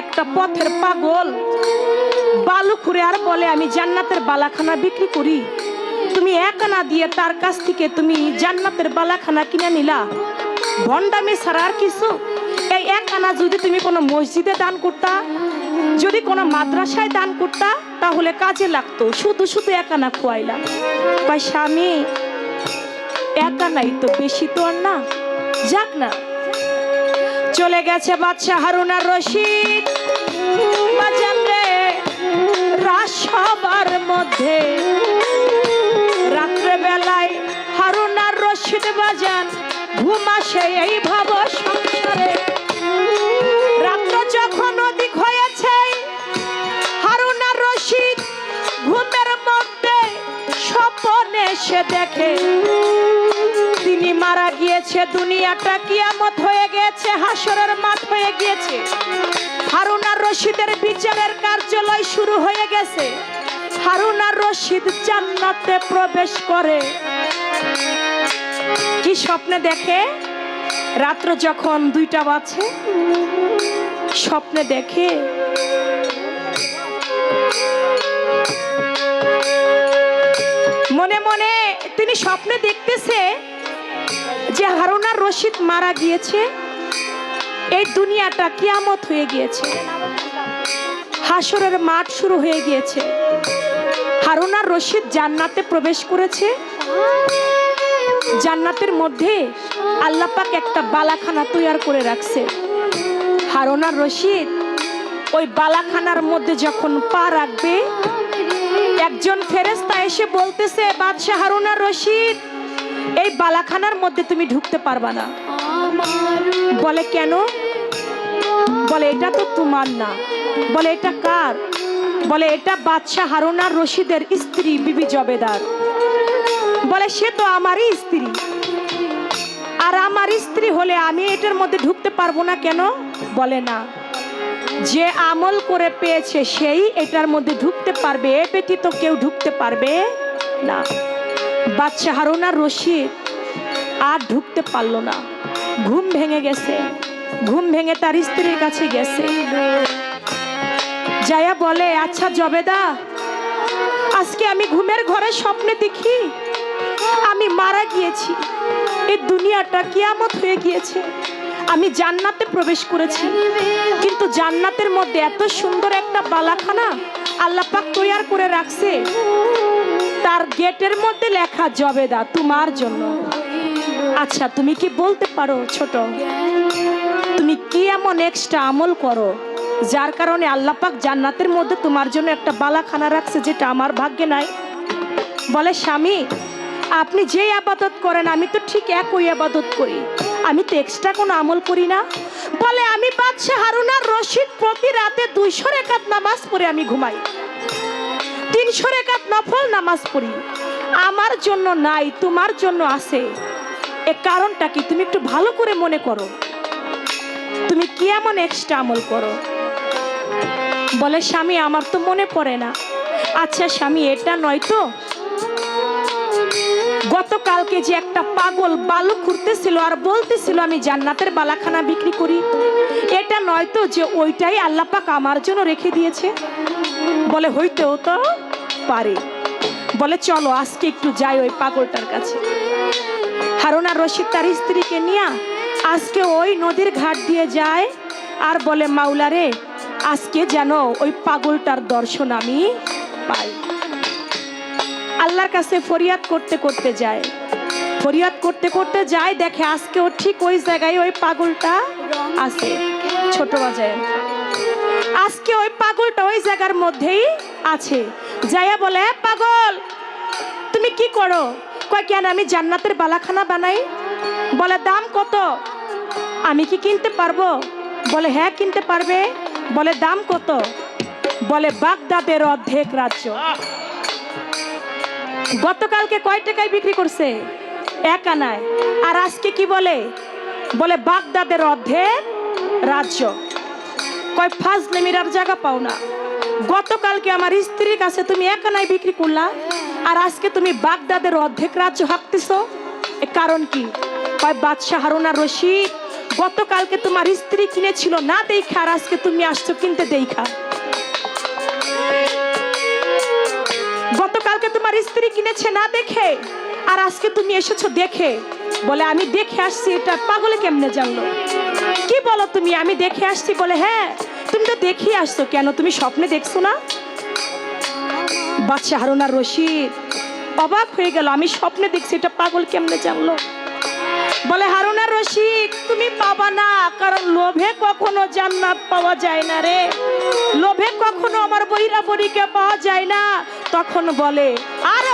একটা পথের পাগল। বালু খুঁড়ে আর বলে, আমি জান্নাতের বালাখানা বিক্রি করি। তুমি এক আনা দিয়ে তার কাছ থেকে তুমি জান্নাতের বালাখানা কিনে নিলা। ভণ্ডামি ছাড়া আর কিছু? এই এক আনা যদি তুমি কোনো মসজিদে দান করতা, যদি কোনো মাদ্রাসায় দান করতা, তাহলে কাজে লাগতো। শুধু শুধু একানা খোয়াইলাম বা স্বামী, একা নাই তো বেশি তো আর না। যাক না চলে গেছে বাচ্চা হারুনার রশিদ। বাজান রে রাত মধ্যে। রাত্রে বেলায় হারুনার রশিদ বাজান ঘুম আসে এই ভাব সংসারে। রাত্র যখন অধিক হয়েছে হারুনার রশিদ ঘুমের মধ্যে স্বপনে সে দেখে, তিনি মারা গিয়েছে দুনিয়াটা কিয়ামত হয়ে গেছে, হাসরের মাঠ হয়ে গিয়েছে। হারুন আর রশিদের বিচারের কার্যালয় শুরু হয়ে গেছে। হারুন আর রশিদ জান্নাতে প্রবেশ করে। কি স্বপ্নে দেখে? রাত্র যখন দুইটা বাজে, স্বপ্নে দেখে? মনে মনে তিনি স্বপ্নে দেখতেছে যে হারুনার রশিদ মারা গিয়েছে, এই দুনিয়াটা কিয়ামত হয়ে গিয়েছে। হাসরের মাঠ শুরু হয়ে গিয়েছে। হারুনার রশিদ জান্নাতে প্রবেশ করেছে। জান্নাতের মধ্যে আল্লাপাক একটা বালাখানা তৈয়ার করে রাখছে। হারুনার রশিদ ওই বালাখানার মধ্যে যখন পা রাখবে, একজন ফেরেস্তা এসে বলতেছে, বাদশাহ হারুনার রশিদ এই বালাখানার মধ্যে তুমি ঢুকতে পারবা না। বলে কেন? বলে এটা তো তোমার না। বলে এটা কার? বলে এটা বাদশাহ হারুনার রশিদের স্ত্রী বিবি জবেদার। বলে সে তো আমারই স্ত্রী। আর আমার স্ত্রী হলে আমি এটার মধ্যে ঢুকতে পারব না কেন? বলে না। যে আমল করে পেয়েছে সেই এটার মধ্যে ঢুকতে পারবে। এ ব্যতীত কেউ ঢুকতে পারবে না। বাচ্চা হারুনার রশিদ আর ঢুকতে পারল না। ঘুম ভেঙে গেছে। ঘুম ভেঙে তার স্ত্রীর কাছে গেছে। জায়া বলে আচ্ছা জবেদা, আজকে আমি ঘুমের ঘরে স্বপ্নে দেখি। আমি মারা গিয়েছি। এই দুনিয়াটা কিয়ামত হয়ে গিয়েছে। আমি জান্নাতে প্রবেশ করেছি। কিন্তু জান্নাতের মধ্যে এত সুন্দর একটা বালাখানা আল্লাহ পাক তৈয়ার করে রাখছে। তার গেটের মধ্যে লেখা জবেদা তোমার জন্য। আচ্ছা তুমি কি বলতে পারো ছোট? তুমি কি এমন এক্সট্রা আমল করো? যার কারণে আল্লাপাক জান্নাতের মধ্যে তোমার জন্য একটা বালাখানা রাখছে যেটা আমার ভাগ্যে নাই। বলে, স্বামী, আপনি যে আবাদত করেন, আমি তো ঠিক একই আবাদত করি। আমি তো এক্সট্রা কোনো আমল করি না। বলে, আমি বাদশাহ হারুনার রশিদ প্রতি রাতে দুইশো রেখাত নামাজ পড়ে আমি ঘুমাই। তিনশো রেখাত নফল নামাজ পড়ি। আমার জন্য নাই, তোমার জন্য আছে। এ কারণটা কি? তুমি একটু ভালো করে মনে করো। তুমি কি এমন এক্সট্রা আমল করো? বলে, স্বামী, আমার তো মনে পড়ে না। আচ্ছা স্বামী, এটা নয় তো? গতকালকে যে একটা পাগল বালু খুঁড়তেছিল আর বলতেছিল আমি জান্নাতের বালাখানা বিক্রি করি। এটা নয় তো যে ওইটাই আল্লাপাক আমার জন্য রেখে দিয়েছে? বলে হইতেও তো পারে। বলে, চলো, আজকে একটু যাই ওই পাগলটার কাছে। হারুনা রশিদ তার স্ত্রীকে নিয়ে আজকে ওই নদীর ঘাট দিয়ে যায় আর বলে, মাওলারে, আজকে যেন ওই পাগলটার দর্শন আমি পাই। আল্লাহর কাছে ফরিয়াদ করতে করতে যায়। ফরিয়াদ করতে করতে যায়, দেখে আজকে ও ঠিক ওই জায়গায় ওই পাগলটা আছে ছোট বাজায় আজকে ওই পাগলটা ওই জায়গার মধ্যেই আছে। যাইয়া বলে, "এ পাগল, তুমি কি করো? কয়, কেন আমি জান্নাতের বালাখানা বানাই? বলে, দাম কত? আমি কি কিনতে পারব? বলে হ্যাঁ কিনতে পারবে। বলে, দাম কত? বলে, বাগদাদের অর্ধেক রাজ্য। গতকালকে কয় টাকায় বিক্রি করছে? এক আনায়। আর আজকে কি বলে? বলে, বাগদাদের অর্ধেক রাজ্য। কয় ফাজ নেমিরার জায়গা পাও না। গতকালকে আমার স্ত্রীর কাছে তুমি এক আনায় বিক্রি করলা, আর আজকে তুমি বাগদাদের অর্ধেক রাজ্য হাঁকতেছ। কারণ কি? কয়, বাদশাহ হারুনা রশিদ, গতকালকে তোমার স্ত্রী কিনেছিল না দেখা, আর আজকে তুমি আসছো কিনতে দেখা। গতকালকে তোমার স্ত্রী কিনেছে না দেখে, আর আজকে তুমি এসেছ দেখে। বলে, আমি দেখে আসছি, এটা পাগলে কেমনে জানলো? কি বলো তুমি? আমি দেখে আসছি বলে হ্যাঁ তুমি তো দেখে আসছো কেন? তুমি স্বপ্নে দেখছ না? বাচ্চা হারুনা রশিদ অবাক হয়ে গেল, আমি স্বপ্নে দেখছি, এটা পাগল কেমনে জানলো? বলে, হারুনা রশিদ, তুমি পাবা না, কারণ লোভে কখনো জান্নাত পাওয়া যায় না রে। লোভে কখনো আমার বরিকে পাওয়া যায় না। তখন বলে, আর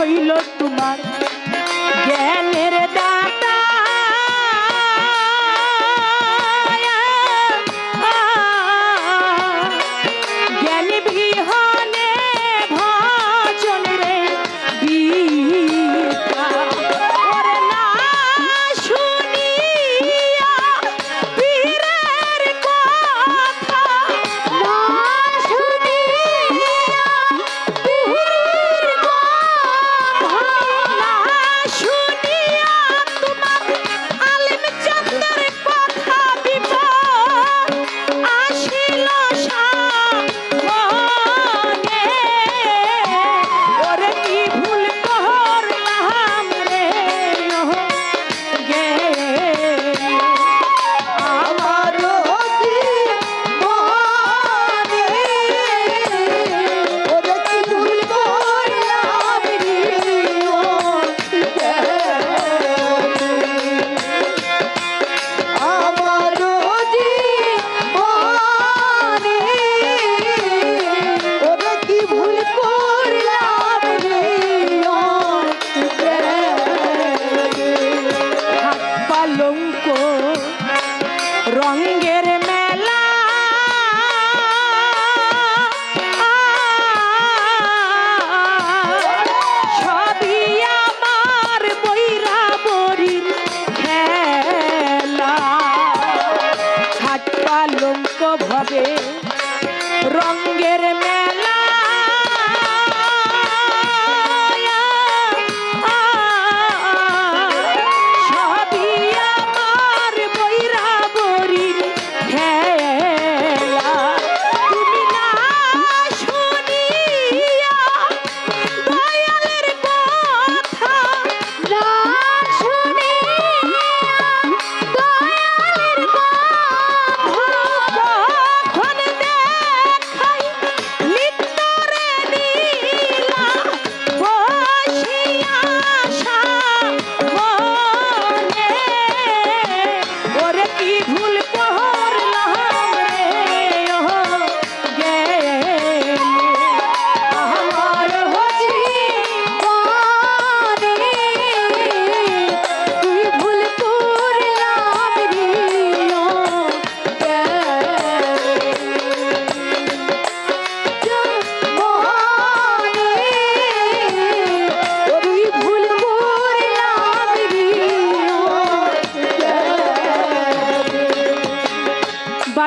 হইল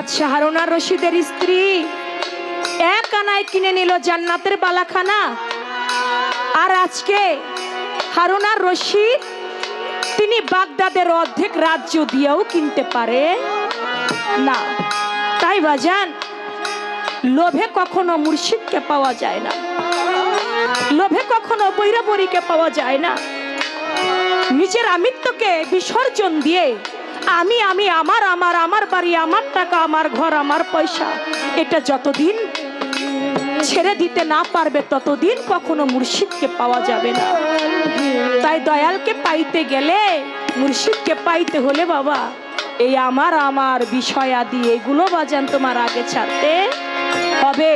বাদশাহ হারুনার রশিদের স্ত্রী। এক আনায় কিনে নিল জান্নাতের বালাখানা। আর আজকে হারুনার রশিদ, তিনি বাগদাদের অর্ধেক রাজ্য দিয়েও কিনতে পারে। না, তাই বাজান, লোভে কখনো মুর্শিদকে পাওয়া যায় না। লোভে কখনো বৈরাবরীকে পাওয়া যায় না। নিজের আমিত্বকে বিসর্জন দিয়ে আমি আমি, আমার আমার আমার বাড়ি, আমার টাকা, আমার ঘর, আমার পয়সা। এটা যতদিন ছেড়ে দিতে না পারবে, ততদিন কখনো মুর্শিদকে পাওয়া যাবে না। তাই দয়ালকে পাইতে গেলে, মুর্শিদকে পাইতে হলে বাবা, এই আমার আমার বিষয় আদি এগুলো বাজান তোমার আগে ছাড়তে হবে।